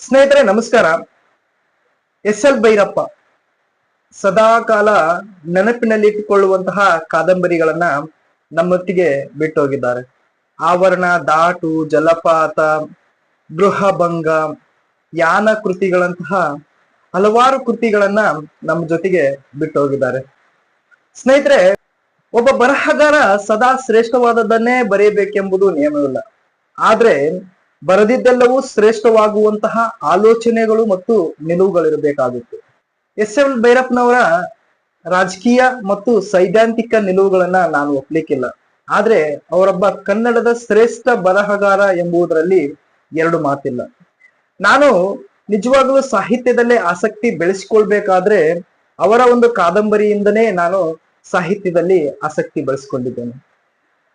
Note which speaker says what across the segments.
Speaker 1: ಸ್ನೇಹಿತರೆ, ನಮಸ್ಕಾರ. S L Bhyrappa ಸದಾ ಕಾಲ ನೆನಪಿನಲ್ಲಿ ಇಟ್ಟುಕೊಳ್ಳುವಂತಹ ಕಾದಂಬರಿಗಳನ್ನ ನಮ್ಮೊತ್ತಿಗೆ ಬಿಟ್ಟು ಹೋಗಿದ್ದಾರೆ ಆವರಣ ದಾಟು ಜಲಪಾತ, ಗೃಹಭಂಗ, ಯಾನ ಕೃತಿಗಳಂತಹ ಹಲವಾರು ಕೃತಿಗಳನ್ನ ನಮ್ಮ ಜೊತೆಗೆ ಬಿಟ್ಟು ಹೋಗಿದ್ದಾರೆ ಸ್ನೇಹಿತರೆ, ಒಬ್ಬ ಬರಹಗಾರ ಸದಾ ಶ್ರೇಷ್ಠವಾದದ್ದನ್ನೇ ಬರೆಯಬೇಕೆಂಬುದು ನಿಯಮವಿಲ್ಲ. ಆದ್ರೆ ಬರೆದಿದ್ದೆಲ್ಲವೂ ಶ್ರೇಷ್ಠವಾಗುವಂತಹ ಆಲೋಚನೆಗಳು ಮತ್ತು ನಿಲುವುಗಳಿರಬೇಕಾಗುತ್ತೆ. ಎಸ್ ಎಲ್ ಭೈರಪ್ಪನವರ ರಾಜಕೀಯ ಮತ್ತು ಸೈದ್ಧಾಂತಿಕ ನಿಲುವುಗಳನ್ನ ನಾನು ಒಪ್ಲಿಕ್ಕಿಲ್ಲ. ಆದ್ರೆ ಅವರೊಬ್ಬ ಕನ್ನಡದ ಶ್ರೇಷ್ಠ ಬರಹಗಾರ ಎಂಬುದರಲ್ಲಿ ಎರಡು ಮಾತಿಲ್ಲ. ನಾನು ನಿಜವಾಗ್ಲೂ ಸಾಹಿತ್ಯದಲ್ಲೇ ಆಸಕ್ತಿ ಬೆಳೆಸ್ಕೊಳ್ಬೇಕಾದ್ರೆ ಅವರ ಒಂದು ಕಾದಂಬರಿಯಿಂದನೇ ನಾನು ಸಾಹಿತ್ಯದಲ್ಲಿ ಆಸಕ್ತಿ ಬೆಳೆಸ್ಕೊಂಡಿದ್ದೇನೆ.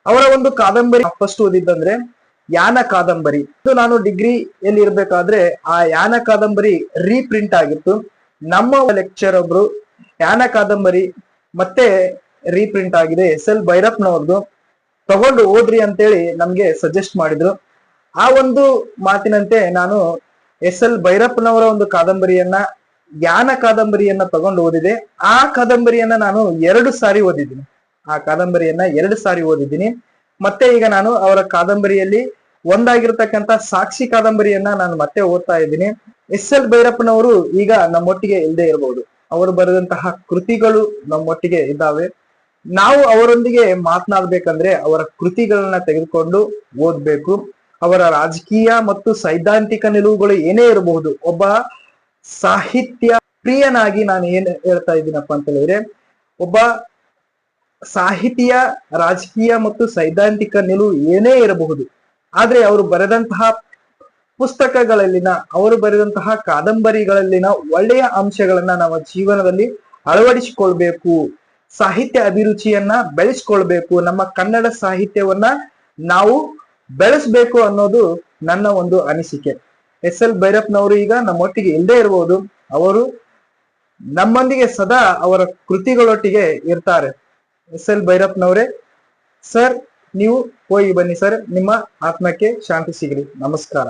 Speaker 1: ಅವರ ಒಂದು ಕಾದಂಬರಿ ಫಸ್ಟ್ ಓದಿದ್ದಂದ್ರೆ ಯಾನ ಕಾದಂಬರಿ. ಇದು ನಾನು ಡಿಗ್ರಿಯಲ್ಲಿ ಇರ್ಬೇಕಾದ್ರೆ ಆ ಯಾನ ಕಾದಂಬರಿ ರೀಪ್ರಿಂಟ್ ಆಗಿತ್ತು. ನಮ್ಮ ಲೆಕ್ಚರ್ ಒಬ್ರು ಯಾನ ಕಾದಂಬರಿ ಮತ್ತೆ ರೀಪ್ರಿಂಟ್ ಆಗಿದೆ. ಎಸ್ ಎಲ್ ಭೈರಪ್ಪನವ್ರದ್ದು ತಗೊಂಡು ಓದ್ರಿ ಅಂತೇಳಿ ನಮ್ಗೆ ಸಜೆಸ್ಟ್ ಮಾಡಿದ್ರು. ಆ ಒಂದು ಮಾತಿನಂತೆ ನಾನು ಎಸ್ ಎಲ್ ಭೈರಪ್ಪನವರ ಒಂದು ಕಾದಂಬರಿಯನ್ನ, ಯಾನ ಕಾದಂಬರಿಯನ್ನ ತಗೊಂಡು ಓದಿದೆ. ಆ ಕಾದಂಬರಿಯನ್ನ ನಾನು ಎರಡು ಸಾರಿ ಓದಿದ್ದೀನಿ. ಆ ಕಾದಂಬರಿಯನ್ನ ಎರಡು ಸಾರಿ ಓದಿದ್ದೀನಿ. ಮತ್ತೆ ಈಗ ನಾನು ಅವರ ಕಾದಂಬರಿಯಲ್ಲಿ ಒಂದಾಗಿರ್ತಕ್ಕಂತ ಸಾಕ್ಷಿ ಕಾದಂಬರಿಯನ್ನ ನಾನು ಮತ್ತೆ ಓದ್ತಾ ಇದ್ದೀನಿ. ಎಸ್ ಎಲ್ ಭೈರಪ್ಪನವರು ಈಗ ನಮ್ಮೊಟ್ಟಿಗೆ ಇಲ್ಲದೆ ಇರಬಹುದು ಅವರು ಬರೆದಂತಹ ಕೃತಿಗಳು ನಮ್ಮೊಟ್ಟಿಗೆ ಇದ್ದಾವೆ. ನಾವು ಅವರೊಂದಿಗೆ ಮಾತನಾಡ್ಬೇಕಂದ್ರೆ ಅವರ ಕೃತಿಗಳನ್ನ ತೆಗೆದುಕೊಂಡು ಓದ್ಬೇಕು. ಅವರ ರಾಜಕೀಯ ಮತ್ತು ಸೈದ್ಧಾಂತಿಕ ನಿಲುವುಗಳು ಏನೇ ಇರಬಹುದು, ಒಬ್ಬ ಸಾಹಿತ್ಯ ಪ್ರಿಯನಾಗಿ ನಾನು ಏನ್ ಹೇಳ್ತಾ ಇದ್ದೀನಪ್ಪ ಅಂತ ಹೇಳಿದ್ರೆ, ಒಬ್ಬ ಸಾಹಿತಿಯ, ರಾಜಕೀಯ ಮತ್ತು ಸೈದ್ಧಾಂತಿಕ ನಿಲುವು ಏನೇ ಇರಬಹುದು ಆದ್ರೆ ಅವರು ಬರೆದಂತಹ ಪುಸ್ತಕಗಳಲ್ಲಿನ, ಅವರು ಬರೆದಂತಹ ಕಾದಂಬರಿಗಳಲ್ಲಿನ ಒಳ್ಳೆಯ ಅಂಶಗಳನ್ನ ನಮ್ಮ ಜೀವನದಲ್ಲಿ ಅಳವಡಿಸಿಕೊಳ್ಬೇಕು. ಸಾಹಿತ್ಯ ಅಭಿರುಚಿಯನ್ನ ಬೆಳೆಸ್ಕೊಳ್ಬೇಕು. ನಮ್ಮ ಕನ್ನಡ ಸಾಹಿತ್ಯವನ್ನ ನಾವು ಬೆಳೆಸ್ಬೇಕು ಅನ್ನೋದು ನನ್ನ ಒಂದು ಅನಿಸಿಕೆ. ಎಸ್ ಎಲ್ ಭೈರಪ್ಪನವರು ಈಗ ನಮ್ಮೊಟ್ಟಿಗೆ ಇಲ್ಲದೆ ಇರಬಹುದು ಅವರು ನಮ್ಮೊಂದಿಗೆ ಸದಾ ಅವರ ಕೃತಿಗಳೊಟ್ಟಿಗೆ ಇರ್ತಾರೆ. ಎಸ್ ಎಲ್ ಭೈರಪ್ಪನವರೇ, ಸರ್ ನೀವು ಹೋಗಿ ಬನ್ನಿ ಸರ್. ನಿಮ್ಮ ಆತ್ಮಕ್ಕೆ ಶಾಂತಿ ಸಿಗಲಿ ನಮಸ್ಕಾರ.